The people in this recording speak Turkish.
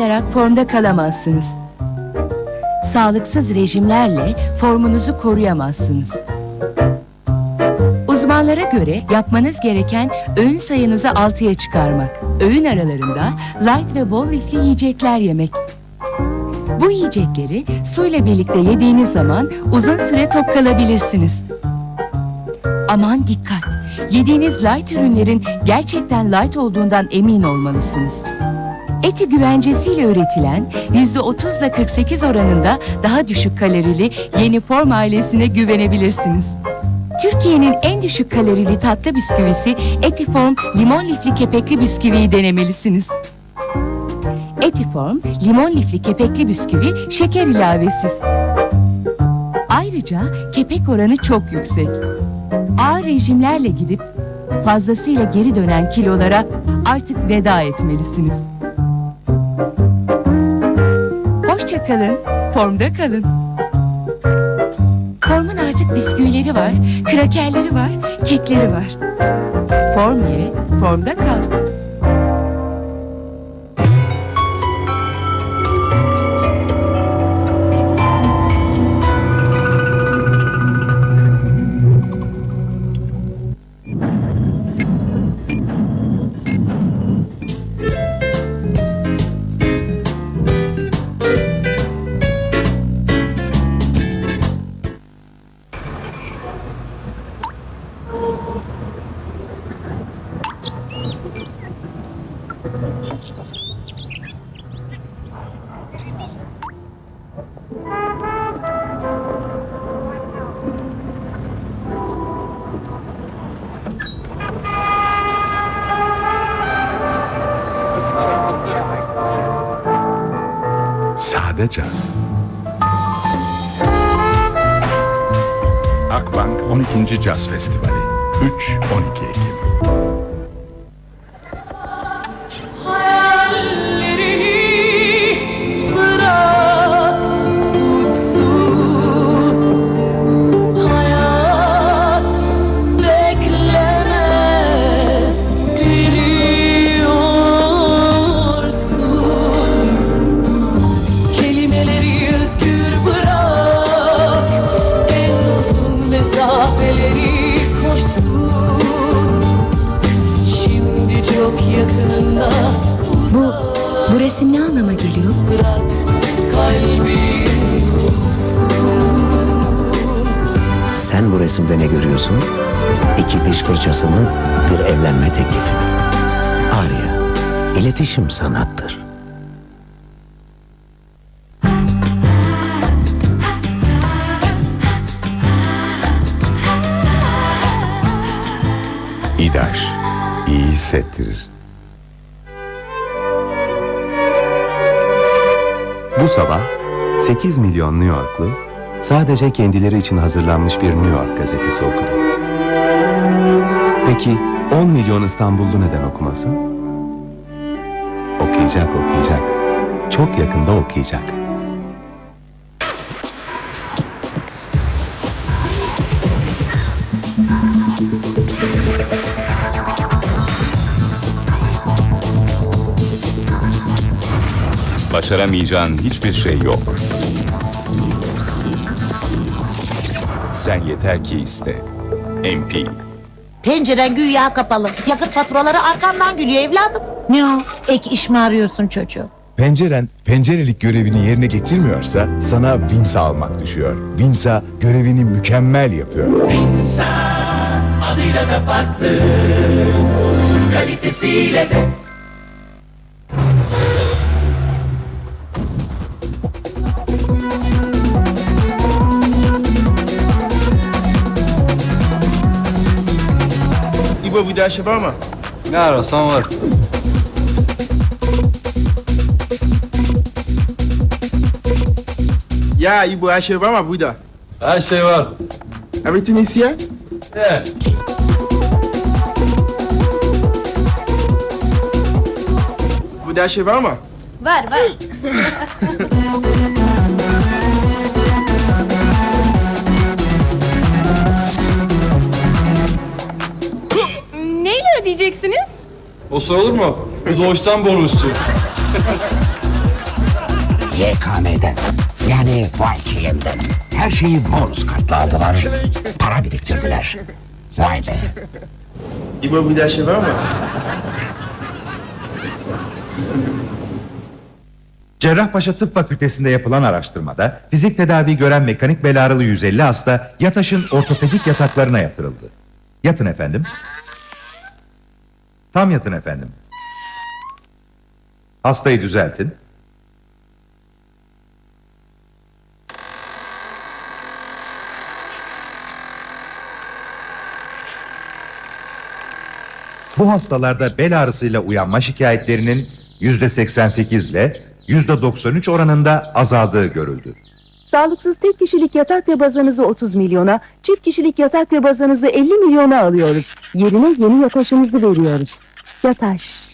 Aç kalarak formda kalamazsınız. Sağlıksız rejimlerle formunuzu koruyamazsınız. Uzmanlara göre yapmanız gereken öğün sayınızı 6'ya çıkarmak. Öğün aralarında light ve bol lifli yiyecekler yemek. Bu yiyecekleri suyla birlikte yediğiniz zaman uzun süre tok kalabilirsiniz. Aman dikkat! Yediğiniz light ürünlerin gerçekten light olduğundan emin olmalısınız. Eti güvencesiyle üretilen %30 ile 48 oranında daha düşük kalorili yeni form ailesine güvenebilirsiniz. Türkiye'nin en düşük kalorili tatlı bisküvisi Etiform limon lifli kepekli bisküviyi denemelisiniz. Etiform limon lifli kepekli bisküvi şeker ilavesiz. Ayrıca kepek oranı çok yüksek. Ağır rejimlerle gidip fazlasıyla geri dönen kilolara artık veda etmelisiniz. Hoşça kalın, formda kalın. Formun artık bisküvileri var, krakerleri var, kekleri var. Form ye, formda kal. Sade caz. Akbank 12. Caz Festivali 3-12 Ekim resimde ne görüyorsun? İki diş fırçası mı? Bir evlenme teklifi mi? Arya, iletişim sanattır. İdaş iyi hissettirir. Bu sabah 8 milyon New Yorklu sadece kendileri için hazırlanmış bir New York gazetesi okudu. Peki 10 milyon İstanbullu neden okumasın? Okuyacak, okuyacak. Çok yakında okuyacak. Başaramayacağın hiçbir şey yok. Sen yeter ki iste. MP. Penceren güya kapalı. Yakıt faturaları arkamdan gülüyor evladım. Ne o? Ek iş mi arıyorsun çocuğum? Penceren pencerelik görevini yerine getirmiyorsa sana Vinsa almak düşüyor. Vinsa görevini mükemmel yapıyor. İbo bir daha şey var mı? Ne arasan var. Ya İbo her şey var mı burada? Her şey var. Everything is here? Yeah. Burada her şey var mı? Var var. ödeyeceksiniz? O sorulur mu? Bu doğuştan bonusçu. YKM'den yani YKM'den her şeyi bonus kartla aldılar. Para biriktirdiler. Vay be. İbo bir daha şey var mı? Cerrahpaşa Tıp Fakültesi'nde yapılan araştırmada fizik tedavi gören mekanik bel ağrılı 150 hasta Yataş'ın ortopedik yataklarına yatırıldı. Yatın efendim. Tam yatın efendim. Hastayı düzeltin. Bu hastalarda bel ağrısıyla uyanma şikayetlerinin %88 ile %93 oranında azaldığı görüldü. Sağlıksız tek kişilik yatak ve bazanızı 30 milyona, çift kişilik yatak ve bazanızı 50 milyona alıyoruz. Yerine yeni yataşımızı veriyoruz. Yataş.